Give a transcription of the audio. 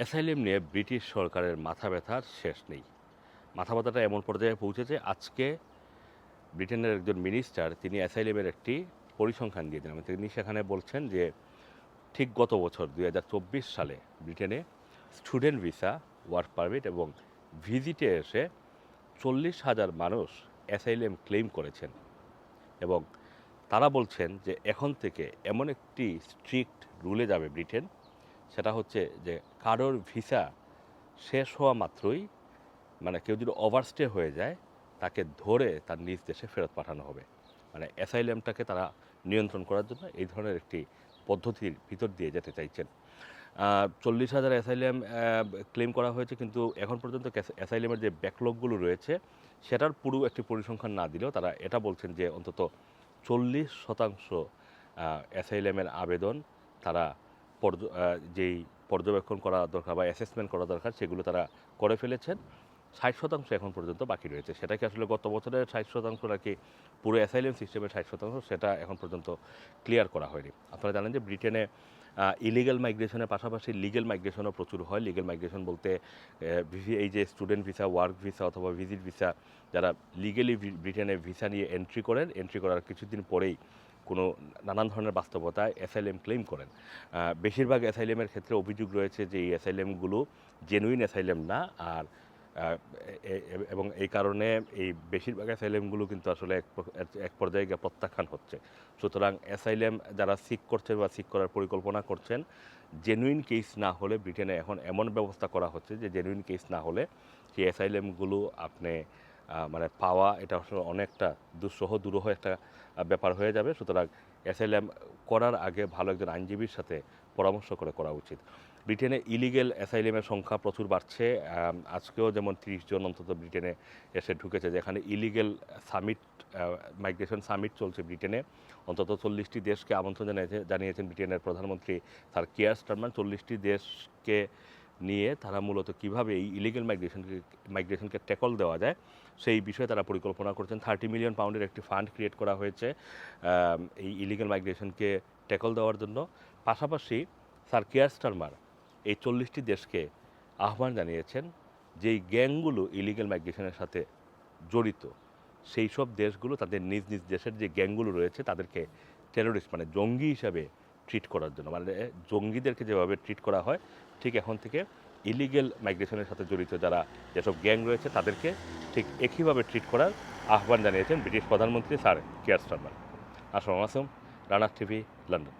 Asylum নিয়ে British সরকারের মাথা ব্যথার শেষ নেই। মাথা ব্যথাটা এমন পর্যায়ে পৌঁছেছে, আজকে ব্রিটেনের একজন মিনিস্টার তিনি অ্যাসাইলেমের একটি পরিসংখ্যান দিয়ে দিলেন। তিনি সেখানে বলছেন যে, ঠিক গত বছর, দুই হাজার চব্বিশ সালে ব্রিটেনে স্টুডেন্ট ভিসা, ওয়ার্ক পারমিট এবং ভিজিটে এসে চল্লিশ হাজার মানুষ অ্যাসাইলেম ক্লেম করেছেন এবং তারা বলছেন যে, এখন থেকে এমন একটি স্ট্রিক্ট রুলে যাবে ব্রিটেন সেটা হচ্ছে যে কারোর ভিসা শেষ হওয়া মাত্রই মানে কেউ যদি ওভারস্টে হয়ে যায়, তাকে ধরে তার নিজ দেশে ফেরত পাঠানো হবে। মানে অ্যাসাইলেমটাকে তারা নিয়ন্ত্রণ করার জন্য এই ধরনের একটি পদ্ধতির ভিতর দিয়ে যেতে চাইছেন। চল্লিশ হাজার অ্যাসাইলেম ক্লেম করা হয়েছে, কিন্তু এখন পর্যন্ত অ্যাসাইলেমের যে ব্যাকলগগুলো রয়েছে, সেটার পুরো একটি পরিসংখ্যান না দিলেও তারা এটা বলছেন যে অন্তত চল্লিশ শতাংশ অ্যাসাইলেমের আবেদন তারা যেই পর্যবেক্ষণ করা দরকার বা অ্যাসেসমেন্ট করা দরকার, সেগুলো তারা করে ফেলেছেন। ষাট শতাংশ এখন পর্যন্ত বাকি রয়েছে। সেটা কি আসলে গত বছরের ষাট শতাংশ নাকি পুরো অ্যাসাইলেম সিস্টেমের ষাট শতাংশ, সেটা এখন পর্যন্ত ক্লিয়ার করা হয়নি। আপনারা জানেন যে ব্রিটেনে ইলিগাল মাইগ্রেশনের পাশাপাশি লিগেল মাইগ্রেশনও প্রচুর হয়। লিগেল মাইগ্রেশন বলতে এই যে স্টুডেন্ট ভিসা ওয়ার্ক ভিসা অথবা ভিজিট ভিসা যারা লিগেলি ব্রিটেনে ভিসা নিয়ে এন্ট্রি করেন এন্ট্রি করার কিছুদিন পরেই কোনো নানান ধরনের বাস্তবতায় অ্যাসাইলেম ক্লেম করেন। বেশিরভাগ অ্যাসাইলেমের ক্ষেত্রে অভিযোগ রয়েছে যে এই অ্যাসাইলেমগুলো জেনুইন অ্যাসাইলেম না, আর এবং এই কারণে এই বেশিরভাগ অ্যাসাইলেমগুলো কিন্তু আসলে এক পর্যায়ে গিয়ে প্রত্যাখ্যান হচ্ছে। সুতরাং অ্যাসাইলেম যারা সিক করছেন বা সিক করার পরিকল্পনা করছেন জেনুইন কেস না হলে ব্রিটেনে এখন এমন ব্যবস্থা করা হচ্ছে যে জেনুইন কেস না হলে সেই অ্যাসাইলেমগুলো আপনি মানে পাওয়া এটা আসলে অনেকটা দুঃসহ, দুরূহ একটা ব্যাপার হয়ে যাবে। সুতরাং অ্যাসাইলেম করার আগে ভালো একজন আইনজীবীর সাথে পরামর্শ করে করা উচিত। ব্রিটেনে ইলিগেল অ্যাসাইলেমের সংখ্যা প্রচুর বাড়ছে আজকেও যেমন তিরিশ জন অন্তত ব্রিটেনে এসে ঢুকেছে যেখানে ইলিগেল সামিট মাইগ্রেশন সামিট চলছে ব্রিটেনে। অন্তত চল্লিশটি দেশকে আমন্ত্রণ জানিয়েছে জানিয়েছেন ব্রিটেনের প্রধানমন্ত্রী স্যার কিয়ার স্টারমান চল্লিশটি দেশকে নিয়ে তারা মূলত কীভাবে এই ইলিগেল মাইগ্রেশনকে মাইগ্রেশনকে ট্যাকল দেওয়া যায়, সেই বিষয়ে তারা পরিকল্পনা করছেন। থার্টি মিলিয়ন পাউন্ডের একটি ফান্ড ক্রিয়েট করা হয়েছে এই ইলিগেল মাইগ্রেশনকে ট্যাকল দেওয়ার জন্য। পাশাপাশি স্যার কিয়ার স্টারমার এই চল্লিশটি দেশকে আহ্বান জানিয়েছেন যেই গ্যাংগুলো ইলিগেল মাইগ্রেশনের সাথে জড়িত, সেই সব দেশগুলো তাদের নিজ নিজ দেশের যে গ্যাংগুলো রয়েছে তাদেরকে টেরোরিস্ট মানে জঙ্গি হিসাবে ট্রিট করার জন্য। মানে জঙ্গিদেরকে যেভাবে ট্রিট করা হয়, ঠিক এখন থেকে ইলিগেল মাইগ্রেশনের সাথে জড়িত যারা যেসব গ্যাং রয়েছে, তাদেরকে ঠিক একইভাবে ট্রিট করার আহ্বান জানিয়েছেন ব্রিটিশ প্রধানমন্ত্রী স্যার কেয়ার স্টারমার আসলাম আসম রানার টিভি, লন্ডন।